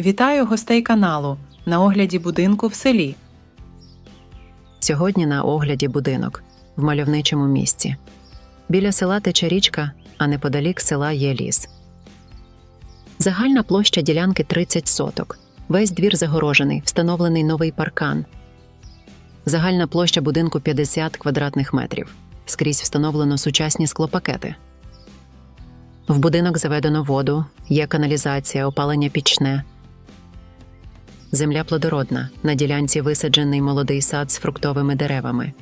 Вітаю гостей каналу на огляді будинку в селі. Сьогодні на огляді будинок в мальовничому місці. Біля села тече річка, а неподалік села є ліс. Загальна площа ділянки 30 соток. Весь двір загорожений, встановлений новий паркан. Загальна площа будинку 50 квадратних метрів. Скрізь встановлено сучасні склопакети. В будинок заведено воду, є каналізація, опалення пічне. Земля плодородна. На ділянці висаджений молодий сад з фруктовими деревами.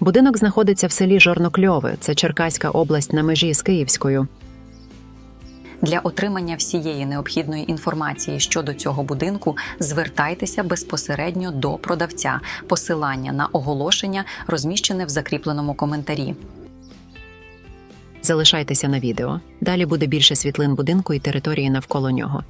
Будинок знаходиться в селі Жорнокльове, це Черкаська область на межі з Київською. Для отримання всієї необхідної інформації щодо цього будинку звертайтеся безпосередньо до продавця. Посилання на оголошення розміщене в закріпленому коментарі. Залишайтеся на відео. Далі буде більше світлин будинку і території навколо нього.